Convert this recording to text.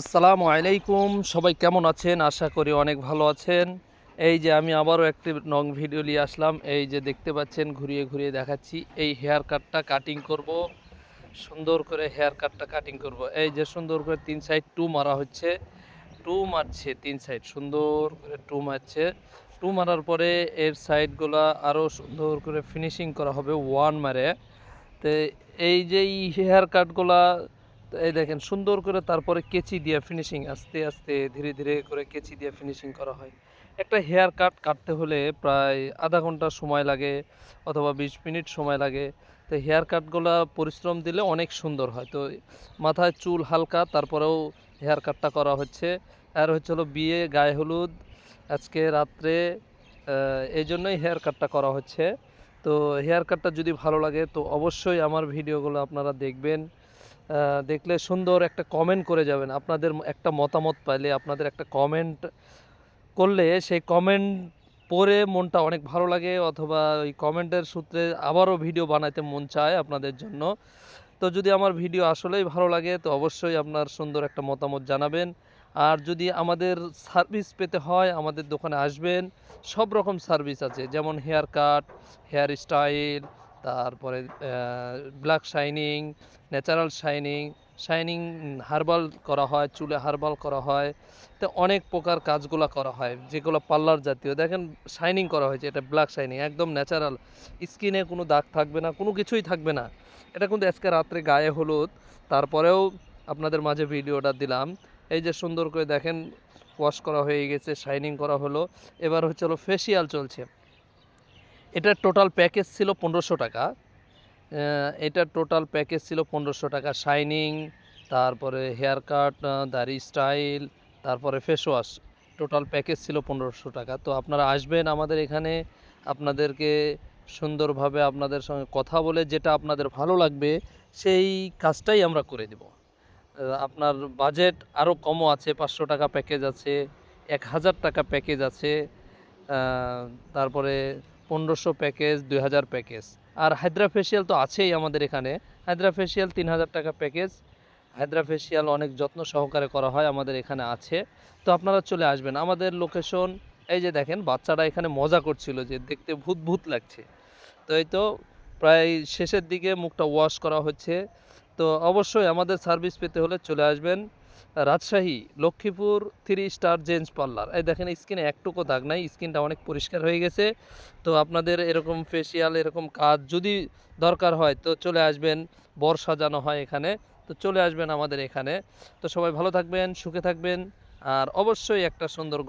আসসালামু আলাইকুম। সবাই কেমন আছেন? আশা করি অনেক ভালো আছেন। এই যে আমি আবারও একটি নং ভিডিও নিয়ে আসলাম। এই যে দেখতে পাচ্ছেন, ঘুরিয়ে ঘুরিয়ে দেখাচ্ছি। এই হেয়ার কাটটা কাটিং করব। সুন্দর করে হেয়ার কাটটা কাটিং করব। এই যে সুন্দর করে তিন সাইড টু মারা হচ্ছে। টু মারছে, তিন সাইড সুন্দর করে টু মারছে। টু মারার পরে এর সাইডগুলো আরও সুন্দর করে ফিনিশিং করা হবে। ওয়ান মারে। তো এই যে হেয়ার কাটগুলা এই দেখেন, সুন্দর করে তারপরে কেচি দিয়ে ফিনিশিং আস্তে আস্তে, ধীরে ধীরে করে কেচি দিয়ে ফিনিশিং করা হয়। একটা হেয়ার কাট কাটতে হলে প্রায় আধা ঘণ্টা সময় লাগে অথবা বিশ মিনিট সময় লাগে। তো হেয়ার কাটগুলো পরিশ্রম দিলে অনেক সুন্দর হয়। তো মাথায় চুল হালকা, তারপরেও হেয়ার কাটটা করা হচ্ছে। আর হচ্ছে হলো বিয়ে, গায়ে হলুদ। আজকে রাত্রে এই জন্যই হেয়ার কাটটা করা হচ্ছে। তো হেয়ার কাটটা যদি ভালো লাগে, তো অবশ্যই আমার ভিডিওগুলো আপনারা দেখবেন। দেখলে সুন্দর একটা কমেন্ট করে যাবেন। আপনাদের একটা মতামত পাইলে আপনাদের একটা কমেন্ট করলে সেই কমেন্ট পরে মনটা অনেক ভালো লাগে, অথবা ওই কমেন্টের সূত্রে আবারও ভিডিও বানাইতে মন চায় আপনাদের জন্য। তো যদি আমার ভিডিও আসলেই ভালো লাগে, তো অবশ্যই আপনার সুন্দর একটা মতামত জানাবেন। আর যদি আমাদের সার্ভিস পেতে হয়, আমাদের দোকানে আসবেন, সব রকম সার্ভিস আছে, যেমন হেয়ার কাট হেয়ার স্টাইল তারপরে black shining natural shining shining herbal করা হয়, চুলে হার্বাল করা হয়। তো অনেক প্রকার কাজগুলো করা হয়, যেগুলো পার্লার জাতীয়। দেখেন শাইনিং করা হয়েছে, এটা ব্ল্যাক শাইনিং একদম ন্যাচারাল স্কিনে কোনো দাগ থাকবে না, কোনো কিছুই থাকবে না। এটা কিন্তু আজকে রাত্রে গায়ে হলুদ। তারপরেও আপনাদের মাঝে ভিডিওটা দিলাম। এই যে সুন্দর করে দেখেন ওয়াশ করা হয়ে গেছে শাইনিং করা হলো। এবার হচ্ছে হলো ফেসিয়াল চলছে। এটার টোটাল প্যাকেজ ছিল পনেরোশো টাকা। এটার টোটাল প্যাকেজ ছিল পনেরোশো টাকা। শাইনিং তারপরে হেয়ার কাট দাড়ি স্টাইল তারপরে ফেস ওয়াশ টোটাল প্যাকেজ ছিল পনেরোশো টাকা। তো আপনারা আসবেন আমাদের এখানে, আপনাদেরকে সুন্দরভাবে আপনাদের সঙ্গে কথা বলে যেটা আপনাদের ভালো লাগবে, সেই কাজটাই আমরা করে দেব। আপনার বাজেট আরও কমও আছে, পাঁচশো টাকা প্যাকেজ আছে, এক হাজার টাকা প্যাকেজ আছে। তারপরে পনেরোশো প্যাকেজ, দুই হাজার প্যাকেজ। আর হায়দ্রা ফেসিয়াল তো আছেই আমাদের এখানে। হায়দ্রা ফেসিয়াল তিন হাজার টাকা প্যাকেজ। হায়দ্রা ফেসিয়াল অনেক যত্ন সহকারে করা হয় আমাদের এখানে আছে। তো আপনারা চলে আসবেন। আমাদের লোকেশন এই যে দেখেন, বাচ্চারা এখানে মজা করছিল যে দেখতে ভূত ভূত লাগছে। তো এই তো প্রায় শেষের দিকে মুখটা ওয়াশ করা হচ্ছে। তো অবশ্যই আমাদের সার্ভিস পেতে হলে চলে আসবেন। Rajshahi, Lakshmipur three star gents parlour. এই দেখেন, স্কিনে একটুকু দাগ নাই, স্কিনটা অনেক পরিষ্কার হয়ে গেছে। তো আপনাদের এরকম ফেসিয়াল এরকম কাজ যদি দরকার হয়, তো চলে আসবেন, বর সাজানো হয় এখানে। তো চলে আসবেন আমাদের এখানে। তো সবাই ভালো থাকবেন, সুখে থাকবেন, আর অবশ্যই একটা সুন্দর